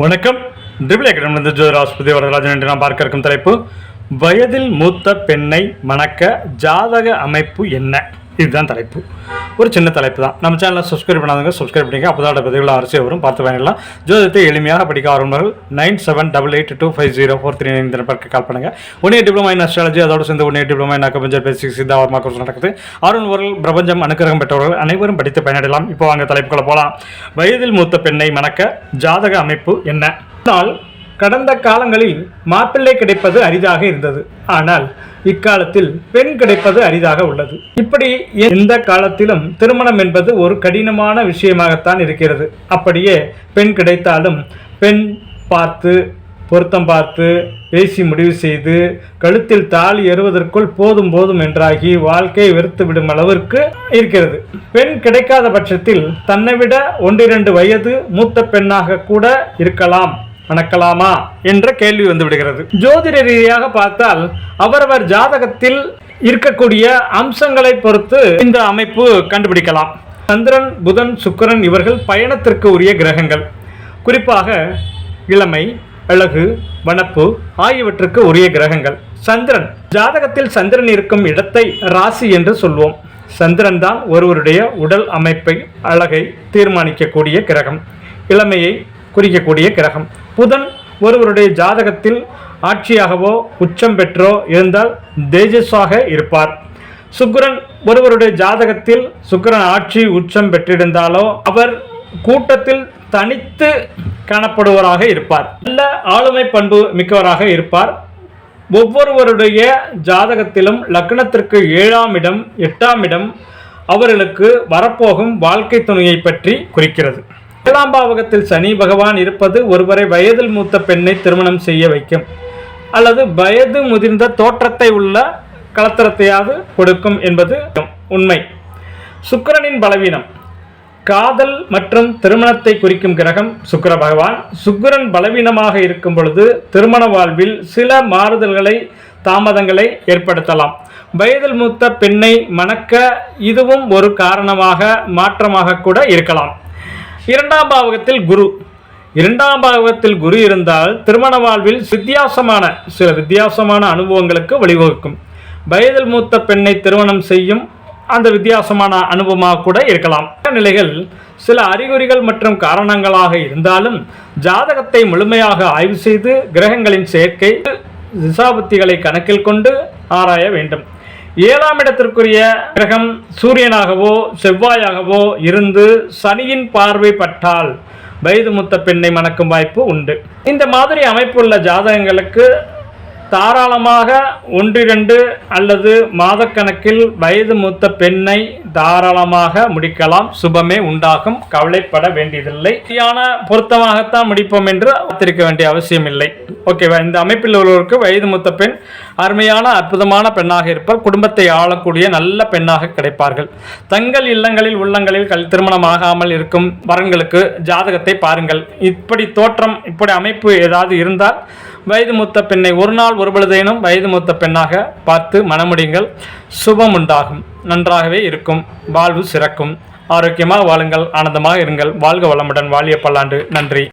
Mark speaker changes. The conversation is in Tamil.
Speaker 1: வணக்கம். ட்ரிபிள் அகாடமிலிருந்து ஜோதிர வரதராஜன் என்று நாம் பார்க்க இருக்கும் தலைப்பு வயதில் மூத்த பெண்ணை மணக்க ஜாதக அமைப்பு என்ன? இதுதான் தலைப்பு. ஒரு சின்ன தலைப்பு தான். நம்ம சேனலை சப்ஸ்கிரைப் பண்ணாதவங்க சப்ஸ்கிரைப் பண்ணிங்க அப்போதான் பதிவுகள் அரசியல் வரும். பார்த்து வாங்கிடலாம் ஜோதிடத்தை எளிமையாக படிக்க ஆரம்பர்கள் nine seven double eight two five zero four three nine நம்பருக்கு கால் பண்ணுங்கள் one year diploma in astrology அதோடு சேர்ந்து one year diploma in acupuncture basic Siddha Varma course நடக்குது. அருண்வர்கள் பிரபஞ்சம் அனுக்கிரகம் பெற்றவர்கள் அனைவரும் படித்து பயனடையலாம். இப்போ வாங்க தலைப்புக்குள்ள போகலாம் வயதில் மூத்த பெண்ணை மணக்க ஜாதக அமைப்பு என்ன? நாள் கடந்த காலங்களில் மாப்பிள்ளை கிடைப்பது அரிதாக இருந்தது. ஆனால் இக்காலத்தில் பெண் கிடைப்பது அரிதாக உள்ளது. இப்படி எந்த காலத்திலும் திருமணம் என்பது ஒரு கடினமான விஷயமாகத்தான் இருக்கிறது. அப்படியே பெண் கிடைத்தாலும் பெண் பார்த்து பொருத்தம் பார்த்து பேசி முடிவு செய்து கழுத்தில் தாலி எறுவதற்குள் போதும் போதும் என்றாகி வாழ்க்கை வெறுத்து விடும் அளவிற்கு இருக்கிறது. பெண் கிடைக்காத பட்சத்தில் தன்னை விட ஒன்றிரண்டு வயது மூத்த பெண்ணாக கூட இருக்கலாம். நடக்கலாமா என்ற கேள்வி வந்து விடுகிறது. ஜோதிட ரீதியாக பார்த்தால் அவரவர் ஜாதகத்தில் இருக்கக்கூடிய அம்சங்களை பொறுத்து இந்த அமைப்பு கண்டுபிடிக்கலாம். சந்திரன் புதன் சுக்கரன் இவர்கள் பயணத்திற்கு உரிய கிரகங்கள். குறிப்பாக இளமை அழகு வனப்பு ஆகியவற்றுக்கு உரிய கிரகங்கள். சந்திரன் ஜாதகத்தில் சந்திரன் இருக்கும் இடத்தை ராசி என்று சொல்வோம். சந்திரன் தான் ஒருவருடைய உடல் அமைப்பை அழகை தீர்மானிக்கக்கூடிய கிரகம். இளமையை குறிக்கக்கூடிய கிரகம். புதன் ஒருவருடைய ஜாதகத்தில் ஆட்சியாகவோ உச்சம் பெற்றோ இருந்தால் தேஜஸாக இருப்பார். சுக்கிரன் ஒருவருடைய ஜாதகத்தில் சுக்கிரன் ஆட்சி உச்சம் பெற்றிருந்தாலோ அவர் கூட்டத்தில் தனித்து காணப்படுவராக இருப்பார். நல்ல ஆளுமை பண்பு மிக்கவராக இருப்பார். ஒவ்வொருவருடைய ஜாதகத்திலும் லக்னத்திற்கு ஏழாம் இடம் எட்டாம் இடம் அவர்களுக்கு வரப்போகும் வாழ்க்கை துணையை பற்றி குறிக்கிறது. எட்டாம் பாவகத்தில் சனி பகவான் இருப்பது ஒருவரை வயதில் மூத்த பெண்ணை திருமணம் செய்ய வைக்கும். அல்லது வயது முதிர்ந்த தோற்றத்தை உள்ள கலத்தரத்தையாவது கொடுக்கும் என்பது உண்மை. சுக்கிரனின் பலவீனம். காதல் மற்றும் திருமணத்தை குறிக்கும் கிரகம் சுக்கிர பகவான். சுக்கிரன் பலவீனமாக இருக்கும் பொழுது திருமண வாழ்வில் சில மாறுதல்களை தாமதங்களை ஏற்படுத்தலாம். வயதில் மூத்த பெண்ணை மணக்க இதுவும் ஒரு காரணமாக மாற்றமாக கூட இருக்கலாம். இரண்டாம் பாவகத்தில் குரு. இரண்டாம் பாவகத்தில் குரு இருந்தால் திருமண வாழ்வில் வித்தியாசமான சில வித்தியாசமான அனுபவங்களுக்கு வழிவகுக்கும். வயதில் மூத்த பெண்ணை திருமணம் செய்யும் அந்த வித்தியாசமான அனுபவமாக கூட இருக்கலாம். நிலைகள் சில அறிகுறிகள் மற்றும் காரணங்களாக இருந்தாலும் ஜாதகத்தை முழுமையாக ஆய்வு செய்து கிரகங்களின் சேர்க்கை திசாபத்திகளை கணக்கில் கொண்டு ஆராய வேண்டும். ஏழாம் இடத்திற்குரிய கிரகம் சூரியனாகவோ செவ்வாயாகவோ இருந்து சனியின் பார்வை பட்டால் வயது முத்த பெண்ணை மணக்கும் வாய்ப்பு உண்டு. இந்த மாதிரி அமைப்புள்ள ஜாதகங்களுக்கு தாராளமாக ஒன்றிரண்டு அல்லது மாதக்கணக்கில் வயது மூத்த பெண்ணை தாராளமாக முடிக்கலாம். சுபமே உண்டாகும். கவலைப்பட வேண்டியதில்லை. சரியான பொருத்தமாகத்தான் முடிப்போம் என்று காத்திருக்க வேண்டிய அவசியம் இல்லை. ஓகேவா இந்த அமைப்பில் உள்ளவருக்கு வயது மூத்த பெண் அருமையான அற்புதமான பெண்ணாக இருப்பார் குடும்பத்தை ஆளக்கூடிய நல்ல பெண்ணாக கிடைப்பார்கள். தங்கள் இல்லங்களில் உள்ளங்களில் கல் திருமணம் ஆகாமல் இருக்கும் வரன்களுக்கு ஜாதகத்தை பாருங்கள். இப்படி தோற்றம் இப்படி அமைப்பு ஏதாவது இருந்தால் வயது மூத்த பெண்ணை ஒரு நாள் ஒரு பொழுதேனும் வயது மூத்த பெண்ணாக பார்த்து மனமுடியுங்கள் சுபம் உண்டாகும். நன்றாகவே இருக்கும். வாழ்வு சிறக்கும். ஆரோக்கியமாக வாழுங்கள் ஆனந்தமாக இருங்கள். வாழ்க வளமுடன். வாழிய பல்லாண்டு. நன்றி.